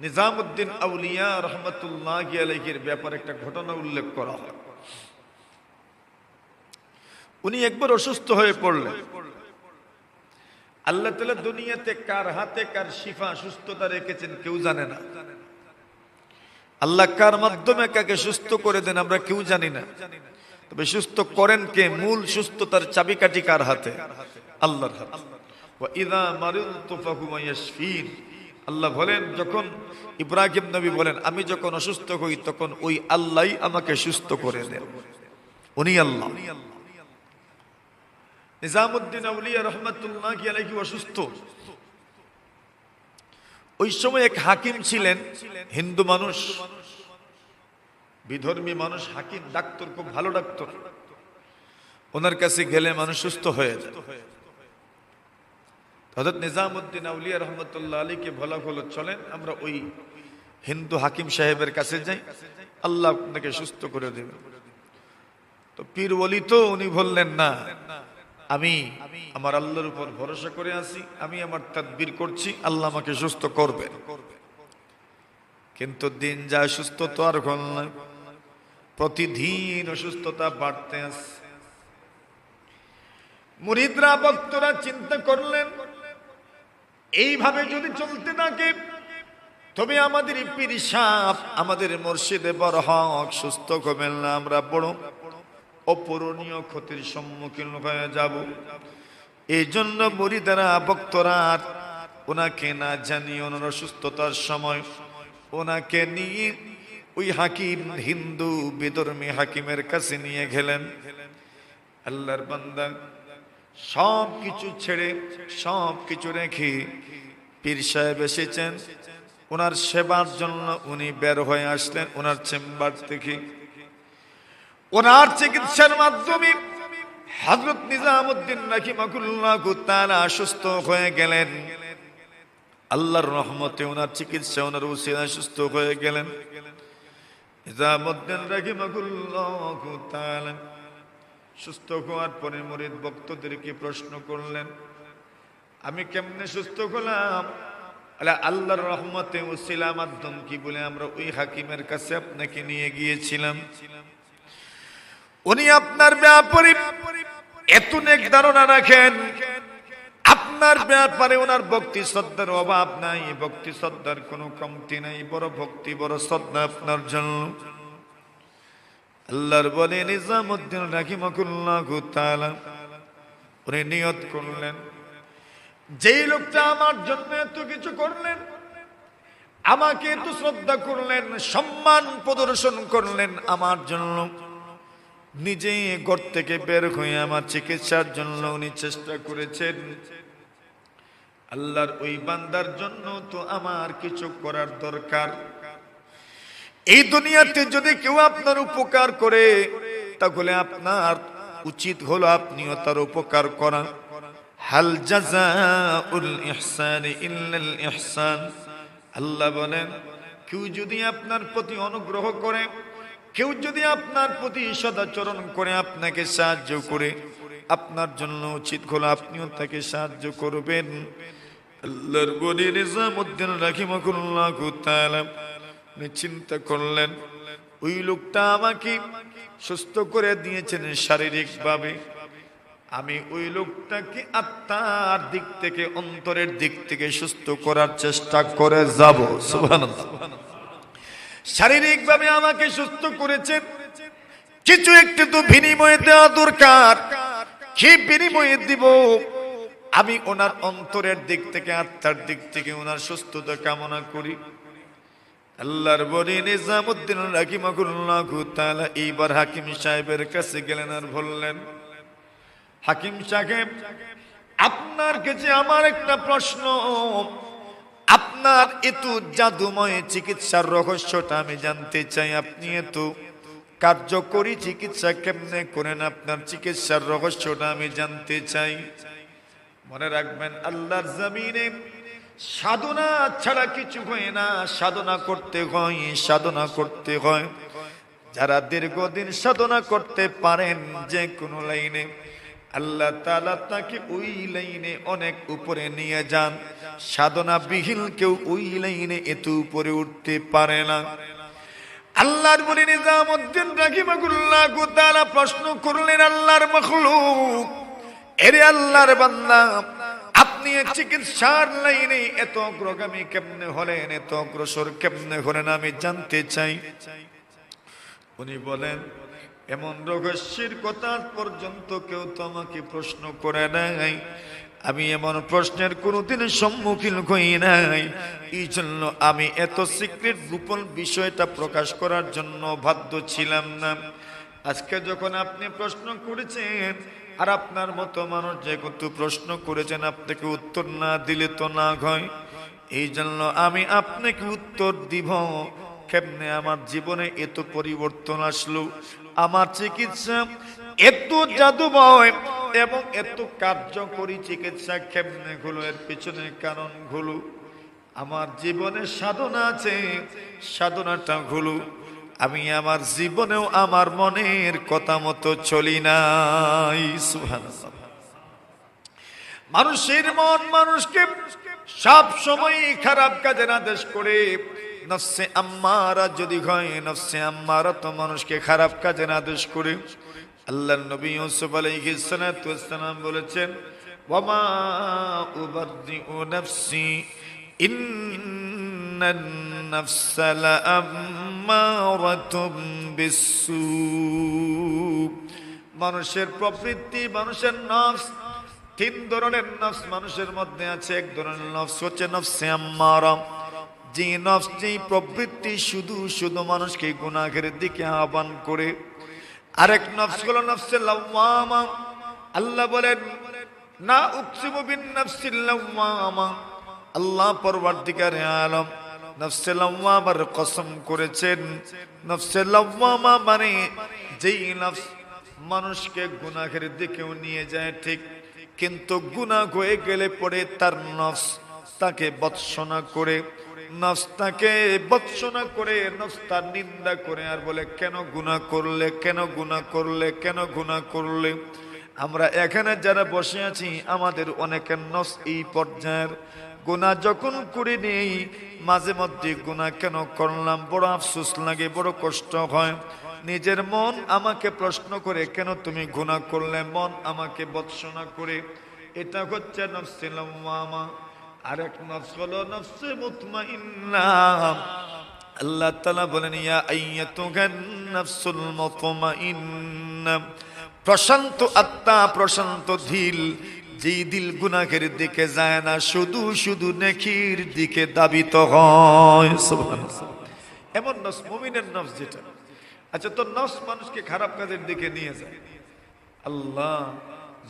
নিজামুদ্দিন আউলিয়া রহমতুল্লাহ আলহির ব্যাপারে একটা ঘটনা উল্লেখ করা হয়। উনি একবার অসুস্থ হয়ে পড়লেন। আল্লাহ তালা দুনিয়াতে কার হাতে কার শিফা সুস্থতা রেখেছেন কেউ জানে না। আল্লাহ কার মাধ্যমে কাকে সুস্থ করে দেন আমরা কেউ জানি না। তবে সুস্থ করেন কে? মূল সুস্থতার চাবিকাঠি কার হাতে? আল্লাহর হাতে। আল্লাহ বলেন, যখন ইব্রাহিম নবী বলেন, আমি যখন অসুস্থ হই, তখন ওই আল্লাহই আমাকে সুস্থ করে দেন। উনি আল্লাহ। নিজামুদ্দিন আউলিয়া রহমতুল্লাহ কি অসুস্থ। ওই সময় এক হাকিম ছিলেন, হিন্দু মানুষ। বিধর্মী মানুষ, হাকিম, ডাক্তার, খুব ভালো ডাক্তার। ওনার কাছে গেলে মানুষ সুস্থ হয়ে যায়। হজরত নিজামুদ্দিন আউলিয়া রহমতুল্লাহ আলীকে বলা হলো, চলেন আমরা ওই হিন্দু হাকিম সাহেবের কাছে যাই, আল্লাহ আপনাকে সুস্থ করে দেবে। তো পীর বলি তো উনি বললেন, না, আমি আমার আল্লাহর উপর ভরসা করে আছি, আমি আমার তাদবির করছি, আল্লাহ আমাকে সুস্থ করবে। কিন্তু দিন যায় সুস্থ তো আর হল না, প্রতিদিন অসুস্থতা বাড়তে আছে। মুরিদরা, ভক্তরা চিন্তা করলেন এইভাবে যদি চলতে থাকে, তবে আমাদের পীর আমাদের মসজিদে বড় হক, সুস্থ হবেন না আমরা বড়। অপূরণীয় ক্ষতির সম্মুখীন হয়ে যাব। এই জন্য মরিদারা, ভক্তরা, ওনাকে না জানিয়ে ওনার অসুস্থতার সময় ওনাকে নিয়ে ওই হাকিম, হিন্দু, বিধর্মী হাকিমের কাছে নিয়ে গেলেন। আল্লাহর বান্দা সব কিছু ছেড়ে, সব কিছু রেখে পীর সাহেব এসেছেন। ওনার সেবার জন্য উনি বের হয়ে আসলেন ওনার চেম্বার থেকে। ওনার চিকিৎসার মাধ্যমে হজরত নিজামুদ্দিন নাকি রাহিমাকুল্লাহ তারা অসুস্থ হয়ে গেলেন। আল্লাহর রহমতে ওনার চিকিৎসা, ওনার উসিলা সুস্থ হয়ে গেলেন। নিজামুদ্দিন রাখি রাহিমাকুল্লাহ তাআলা সুস্থ হওয়ার পরে মরিদ ভক্তদেরকে প্রশ্ন করলেন, আমি কেমনে সুস্থ হলাম? আল্লাহ আল্লাহর রহমতে উসিলা মাধ্যম কি? বলে, আমরা ওই হাকিমের কাছে আপনাকে নিয়ে গিয়েছিলাম। উনি আপনার ব্যাপারে এত নেক ধারণা রাখেন। আপনার ব্যাপারে ওনার ভক্তি শ্রদ্ধার অভাব নাই। ভক্তি শ্রদ্ধার কোনো কমতি নাই। বড় ভক্তি, বড় শ্রদ্ধা আপনার জন্য। আল্লাহর বলে নিজামুদ্দিন রাহিমাকুল্লাহ উনি নিয়ত করলেন, যেই লোকটা আমার জন্য এত কিছু করলেন, আমাকে এত শ্রদ্ধা করলেন, সম্মান প্রদর্শন করলেন আমার জন্য নিজে ঘর থেকে বের হয়ে আমার চিকিৎসার জন্য উনি চেষ্টা করেছেন। আল্লাহর ওই বান্দার জন্য তো আমার কিছু করার দরকার। এই দুনিয়াতে যদি কেউ আপনার উপকার করে, তাহলে আপনার উচিত হলো আপনিও তার উপকার করা। হাল জাজাউল ইহসান ইল্লাল ইহসান। আল্লাহ বলেন, কেউ যদি আপনার প্রতি অনুগ্রহ করে, কেউ যদি আপনার প্রতি সদাচরণ করে, আপনাকে সাহায্য করে, আপনার জন্য উচিত হলো আপনিও তাকে সাহায্য করবেন। আল্লাহর বলি নিজামুদ্দিন রাহিমাকুল্লাহ তাআলা আপনি চিন্তা করলেন। ওই লোকটা আমাকে সুস্থ করে দিয়েছেন শারীরিকভাবে। আমি ওই লোকটাকে আত্মার দিক থেকে, অন্তরের দিক থেকে সুস্থ করার চেষ্টা করে যাব। শারীরিকভাবে আমাকে সুস্থ করেছেন। কিছু একটু তো বিনিময়ে দেওয়া দরকার। কি বিনিময়ে দিব? আমি ওনার অন্তরের দিক থেকে, আত্মার দিক থেকে ওনার সুস্থতা কামনা করি। আল্লাহর বলি নিজামুদ্দিন রাকিমাকুল্লাহ এইবার হাকিম সাহেবের কাছে গেলেন আর বললেন, হাকিম সাহেব, আপনার কাছে আমার একটা প্রশ্ন। আপনার এত জাদুময় চিকিৎসার রহস্যটা আমি জানতে চাই, আপনি এত কার্যকরী চিকিৎসা কেমনে করেন? আপনার চিকিৎসার রহস্যটা আমি জানতে চাই। মনে রাখবেন, আল্লাহর জমিনে সাধনা ছাড়া কিছু হয় না, সাধনা করতে হয়, সাধনা করতে হয়। যারা দীর্ঘদিন সাধনা করতে পারেন যে কোনো লাইনে, আল্লাহ তালা তাকে ওই লাইনে অনেক উপরে নিয়ে যান। সাধনা বিহীন কেউ ওই লাইনে এত উপরে উঠতে পারে না। আল্লাহর বলি নিজামুদ্দিন রাহিমাহুল্লাহ তাআলা প্রশ্ন করলেন, আল্লাহর মখলুক, এরে আল্লাহর বান্দা আপনি চিকিৎসার লাইনে এত অগ্রগামী কেমনে হলেন? এত অগ্রসর কেমনে হলেন? আমি জানতে চাই। উনি বলেন, এমন রহস্যের কথা পর্যন্ত কেউ তো আমাকে প্রশ্ন করে নাই। আমি এমন প্রশ্নের কোনোদিন সম্মুখীন হই নাই। এই জন্য আমি এত সিক্রেট গোপন বিষয়টা প্রকাশ করার জন্য বাধ্য ছিলাম না। আজকে যখন আপনি প্রশ্ন করেছেন আর আপনার মতো মানুষ যে কত প্রশ্ন করেছেন, আপনাকে উত্তর না দিলে তো না হয় এই জন্য আমি আপনাকে উত্তর দিব, কেমনে আমার জীবনে এত পরিবর্তন আসলো? আমার চিকিৎসা এত জাদুময় এবং এত কার্যকরী চিকিৎসা কেমনে হলো, এর পিছনে কারণ হলো? আমার জীবনে সাধনা আছে, সাধনাটা হলো আমি আমার জীবনেও আমার মনের কথা মতো চলি নাই মানুষের মন মানুষকে সব সময় খারাপ কাজের আদেশ করে। নফসে আম্মারা যদি হয়, নফসে আম্মারা তো মানুষকে খারাপ কাজের আদেশ করে। আল্লাহ নবী ইউসুফ আলাইহিস সালাতু ওয়াসসালাম বলেছেন ওয়ামা উবাদদিউ নাফসি ইন্নান নাফসা লাআম্মারাতুম বিসসু মানুষের প্রবৃত্তি, মানুষের নফস, তিন ধরনের নফস মানুষের মধ্যে আছে। এক ধরনের নফস হচ্ছে নফসে আম্মারা। যে নফস, যেই প্রবৃত্তি শুধু শুধু মানুষকে গুনাহের দিকে আহ্বান করে। আরেক নফস হলো নফসে আল্লাহ বলেন, না উকসিমু বিন নাফসিল আল্লাহ পরওয়ারদিগারে আলম। নফসে কসম করেছেন। নফসে মানে যেই নফস মানুষকে গুনাহের দিকেও নিয়ে যায়, ঠিক। কিন্তু গুনাহ হয়ে গেলে পরে তার নফস তাকে বৎসনা করে, নফস তাকে বৎসনা করে, নফস তার নিন্দা করে, আর বলে, কেন গুনাহ করলে, কেন গুনাহ করলে, কেন গুনাহ করলে? আমরা এখানে যারা বসে আছি, আমাদের অনেকের নফস এই পর্যায়ের। গুনাহ যখন করে নেই, মাঝে মধ্যে গুনাহ কেন করলাম? বড় আফসোস লাগে, বড় কষ্ট হয়। নিজের মন আমাকে প্রশ্ন করে, কেন তুমি গুনাহ করলে? মন আমাকে বৎসনা করে। এটা হচ্ছে নফসে লাওয়ামা। আরেক নফস হলো নফসে মুতমাইন্না। আল্লাহ তাআলা বলেন, ইয়া আইয়াতুহান নাফসুল মুতমাইন্না। প্রশান্ত আত্মা, প্রশান্ত দিল যেই দিল গুনাহের দিকে যায় না, শুধু শুধু নেকির দিকে দাবিত হয়। এমন নস মুমিনের নফস যেটা। আচ্ছা তো নফস মানুষকে খারাপ কাজের দিকে নিয়ে যায়। আল্লাহ,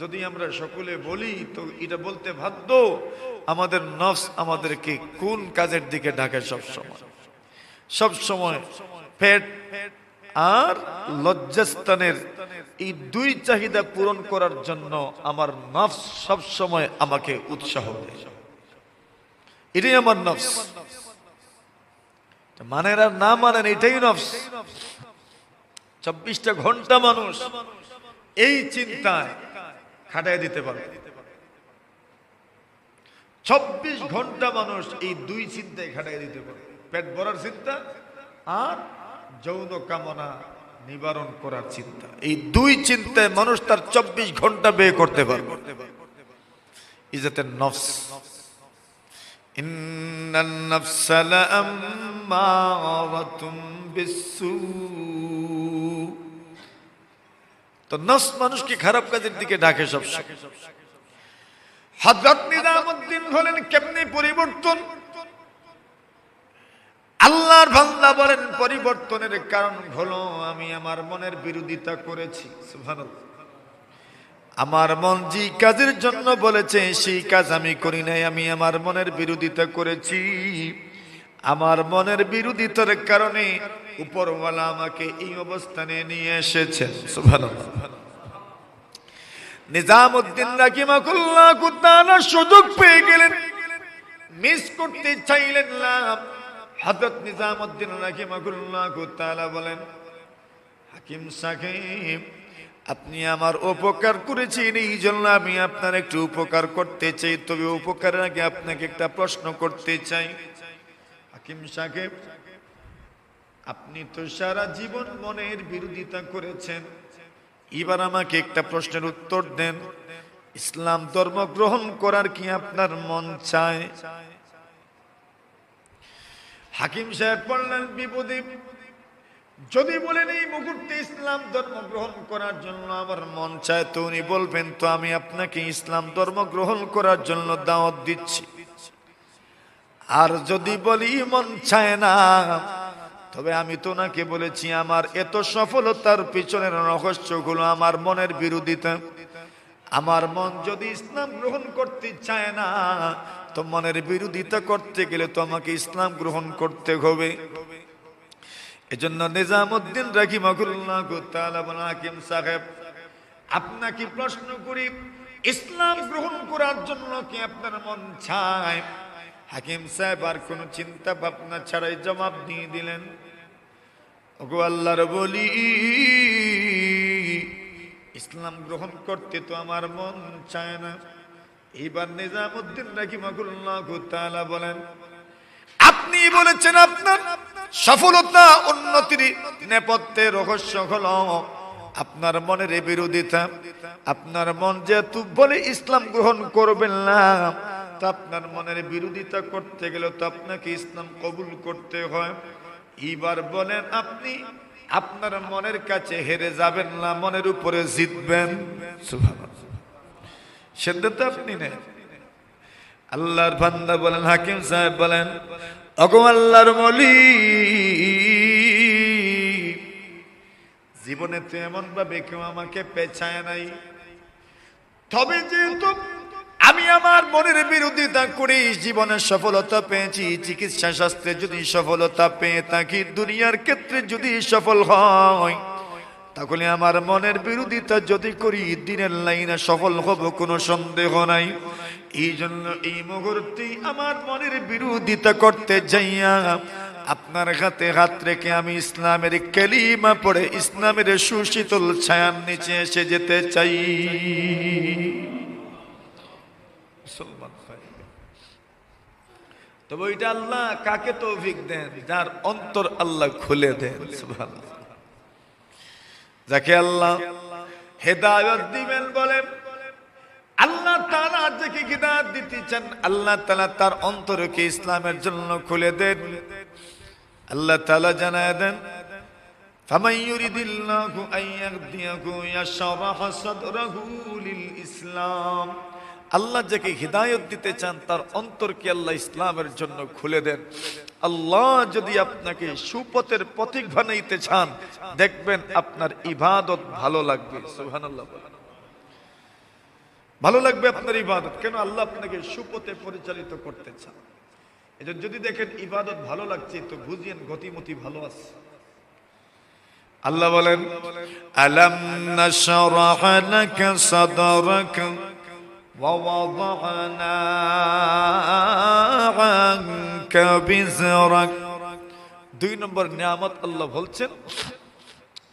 যদি আমরা সকলে বলি, তো এটা বলতে বাধ্য, আমাদের নফস আমাদেরকে কোন কাজের দিকে ডাকে সব সময় সব সময় পেট আর লজ্জাস্থানের এই দুই চাহিদা পূরণ করার জন্য আমার নফস সব সময় আমাকে উৎসাহ এটাই আমার নফস। মানেন আর না মানেন, এটাই নফস। চব্বিশটা ঘণ্টা মানুষ এই চিন্তায় খাটাই দিতে পারে। চব্বিশ ঘণ্টা মানুষ এই দুই চিন্তায় খাটাই দিতে পারে। পেট ভরার চিন্তা আর যৌন কামনা নিবারণ করার চিন্তা। এই দুই চিন্তায় মানুষ তার চব্বিশ ঘণ্টা ব্যয় করতে পারবে। ইজাতের নফস তো নফস মানুষকে খারাপ কাজের দিকে ডাকে সবসময়। হযরত নিজামউদ্দিন হলেন কেমনি পরিবর্তন? আল্লাহর বান্দা বলেন, পরিবর্তনের কারণ হলো আমি আমার মনের বিরোধিতা করেছি। আমার মন যে কাজের জন্য বলেছে, সেই কাজ আমি করি নাই, আমি আমার মনের বিরোধিতা করেছি। আমার মনের বিরোধিতার কারণে উপরওয়ালা আমাকে এই অবস্থানে নিয়ে এসেছেন। নিজামউদ্দিন রাকিমাকুল্লাহ সুযোগ পেয়ে গেলেন। মিস করতে চাইলেন না। হযরত নিজামউদ্দিন রাকিমাকুল্লাহ কুতালা বলেন, হাকিম সাকিব আপনি আমার উপকার করেছেন এই জন্য আমি আপনার একটু উপকার করতে চাই, তবে উপকারের আগে আপনাকে একটা প্রশ্ন করতে চাই। হাকিম সাহেব, আপনি তো সারা জীবন মনের বিরোধিতা করেছেন। এবার আমাকে একটা প্রশ্নের উত্তর দেন। ইসলাম ধর্ম গ্রহণ করার কি আপনার মন চায়? হাকিম সাহেব বললেন, বিপদে যদি বলেন এই মুহূর্তে ইসলাম ধর্ম গ্রহণ করার জন্য আমার মন চায়, তো উনি বলবেন, তো আমি আপনাকে ইসলাম ধর্ম গ্রহণ করার জন্য দাওয়াত দিচ্ছি। আর যদি বলি মন চায় না, তবে আমি তো নাকে বলেছি, আমার এত সফলতার পিছনের রহস্যগুলো আমার মনের বিরোধিতা। আমার মন যদি ইসলাম গ্রহণ করতে চায় না তো মনের বিরোধিতা করতে গেলে তো আমাকে ইসলাম গ্রহণ করতে হবে। এজন্য নিজামুদ্দিন রাহিমাহুল্লাহ হাকিম সাহেব আপনাকে প্রশ্ন করি, ইসলাম গ্রহণ করার জন্য কি আপনার মন চায়? হাকিম সাহেব, আর কোন চিন্তা ভাবনা ছাড়াই জবাব দিয়ে দিলেন, ওগো আল্লাহর বলি, ইসলাম গ্রহণ করতে তো আমার মন চায় না। এইবার নিজামুদ্দিন রাহিমাহুল্লাহ তাআলা বলেন, আপনি বলেছেন আপনার সফলতা উন্নতির নেপথ্যে রহস্য হল। আপনার মনের বিরোধিতা, আপনার মন যেহেতু বলে ইসলাম গ্রহণ করবেন না, তা আপনার মনের বিরোধিতা করতে গেলে তো আপনাকে ইসলাম কবুল করতে হয়। এইবার বলেন আপনি, আপনার মনের কাছে হেরে যাবেন না, মনের উপরে জিতবেন। সিদ্ধান্ত আপনি নেন। আল্লাহর বান্দা বলেন, হাকিম সাহেব বলেন অগো আল্লাহর মলি, জীবনে তো এমন ভাবে কেউ আমাকে পেছায় নাই। তবে যেহেতু আমি আমার মনের বিরোধিতা করি জীবনের সফলতা পেয়েছি, চিকিৎসা শাস্ত্রে যদি সফলতা পেয়ে থাকি, দুনিয়ার ক্ষেত্রে যদি সফল হয় তাহলে আমার মনের বিরোধিতা যদি করি, দিনের লাইনে সফল হব কোনো সন্দেহ নাই এই জন্য এই মুহূর্তে আমার মনের বিরোধিতা করতে যাইয়া আপনার হাতে হাত রেখে আমি ইসলামের কেলিমা পড়ে, ইসলামের সুশীতল ছায়ার নিচে এসে যেতে চাই মুসলমান। তবে ওইটা আল্লাহ কাকে তৌফিক দেন, যার অন্তর আল্লাহ খুলে দেন, সুবহানাল্লাহ। যাকে আল্লাহ হেদায়ত দিবেন বলেন আল্লাহ তারা যাকে হিদায়ত দিতে চান আল্লাহ তালা তার অন্তরকে ইসলামের জন্য খুলে দেন। আল্লাহ তালা জানায় দেন ইসলাম। আল্লাহ যাকে হৃদায়ত দিতে চান, তার অন্তরকে আল্লাহ ইসলামের জন্য খুলে দেন? আল্লাহ যদি আপনাকে সুপথের পথিক বানাইতে চান, দেখবেন আপনার ইবাদত ভালো লাগবে। সুহান আল্লাহ ভালো লাগবে আপনার ইবাদত। কেন আল্লাহ আপনাকে সুপথে পরিচালিত করতে চান? এজন্য যদি দেখেন ইবাদত ভালো লাগছে, তো বুঝিয়েন গতিমতি ভালো আছে। আল্লাহ বলেন, আলম নাশরাহ লাকা ووضعنا عنك بزرك দুই নম্বর নিয়ামত আল্লাহ বলছেন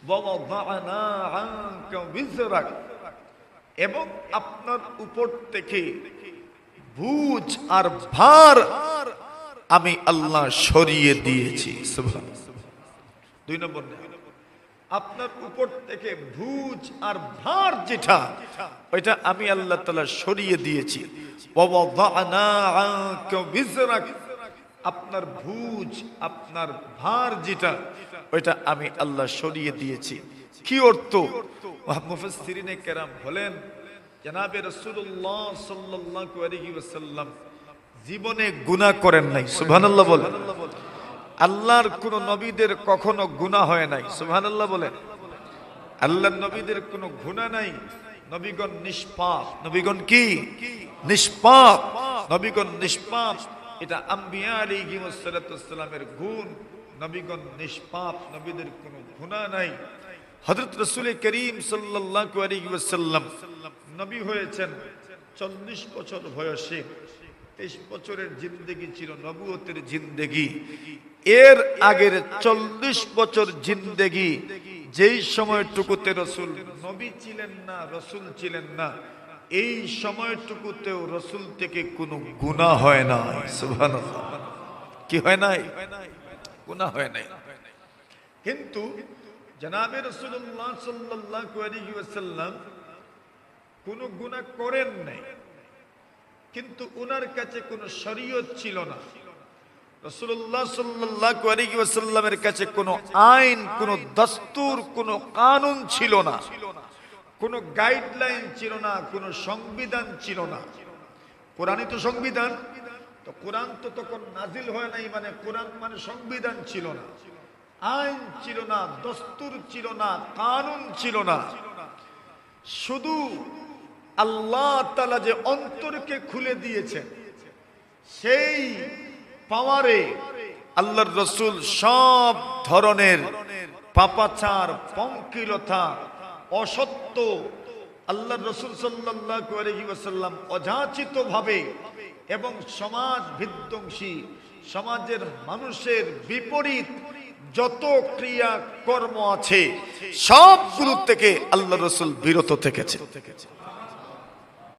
ووضعنا عنك بزرك এবং আপনার উপর থেকে বুঝ আর ভার আমি আল্লাহ সরিয়ে দিয়েছি সুবহানাল্লাহ। দুই নম্বর নিয়ামত। আপনার উপর থেকে ভুজ আর ভার যেটা, ওইটা আমি আল্লাহ তালা সরিয়ে দিয়েছি। আপনার ভুজ, আপনার ভার যেটা, ওইটা আমি আল্লাহ সরিয়ে দিয়েছি। কি অর্থ? মুফাসসিরিনে কেরাম বলেন, জনাবে রাসূলুল্লাহ সাল্লাল্লাহু আলাইহি ওয়াসাল্লাম, জীবনে গুনাহ করেন নাই। সুবহানাল্লাহ বলেন। আল্লাহর কোন নবীদের কখনো গুনাহ হয় নাই। সুহান আল্লাহ বলেন আল্লাহর নবীদের কোনো গুনাহ নাই। নবীগণ নিষ্পাপ। নবীগণ কি? নিষ্পাপ। নবীগণ নিষ্পাপ। এটা আম্বিয়া আলাইহিস সালামের গুণ। নবীগণ নিষ্পাপ। নবীদের কোনো গুনাহ নাই। হযরত রাসূল করিম সাল্লাল্লাহু আলাইহি ওয়াসাল্লাম নবী হয়েছেন 40 বছর বয়সে। তেইশ বছরের জিন্দেগি ছিল নবুয়তের জিন্দেগি। এর আগের চল্লিশ বছর জিন্দেগি, যেই সময়টুকুতে রসুল নবী ছিলেন না, রসুল ছিলেন না, এই সময়টুকুতেও রসুল থেকে কোনো গুণা হয় না সুবহানাল্লাহ। কি হয় নাই? গুণা হয় নাই। কিন্তু জনাবে রসুল্লাহ ওয়াসাল্লাম কোনো গুণা করেন নাই। কিন্তু উনার কাছে কোনো শরীয়ত ছিল না। রসুল্লাহ ওয়াসাল্লামের কাছে কোনো আইন, কোনো দস্তুর, কোনো কানুন ছিল না। কোনো গাইডলাইন ছিল না, কোনো সংবিধান ছিল না। কোরআনই তো সংবিধান। তো কোরআন তো তখন নাজিল হয় নাই মানে কোরআন মানে সংবিধান ছিল না। আইন ছিল না, দস্তুর ছিল না, কানুন ছিল না। শুধু আল্লাহ তালা যে অন্তরকে খুলে দিয়েছেন, সেই পাওয়ারে আল্লাহর রসুল সব ধরনের পাপাচার, পঙ্কিলতা, অসত্য আল্লাহ রসুল সাল্লাল্লাহু আলাইহি অযাচিত ভাবে এবং সমাজ বিধ্বংসী, সমাজের মানুষের বিপরীত যত ক্রিয়া কর্ম আছে সবগুলো থেকে আল্লাহ রসুল বিরত থেকেছে